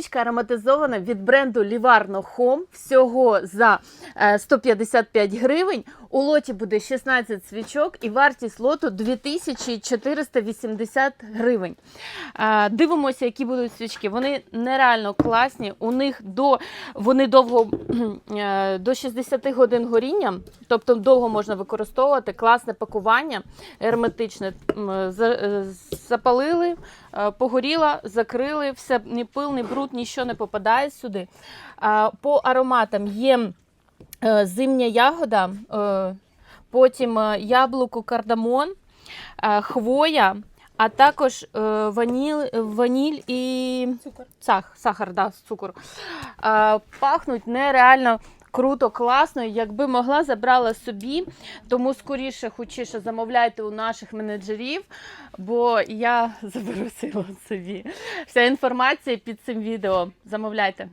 Свічка ароматизована від бренду Livarno Home всього за е, 155 гривень. У лоті буде 16 свічок і вартість лоту 2480 гривень. Е, Дивимося, які будуть свічки. Вони нереально класні. У них до вони довго е, до 60 годин горіння, тобто довго можна використовувати. Класне пакування, герметичне. Запалили, е, погоріла, закрили, все ні пил, ні бруд, нічого не попадає сюди. По ароматам є е, зимня ягода, е, потім яблуко, кардамон, хвоя, а також ваніль, ваніль і Цукор. сах, сахар, да, цукор. Пахнуть нереально. Круто, класно. Якби могла, забрала собі. Тому скоріше, хочіше замовляйте у наших менеджерів, бо я запросила собі. Вся інформація під цим відео. Замовляйте.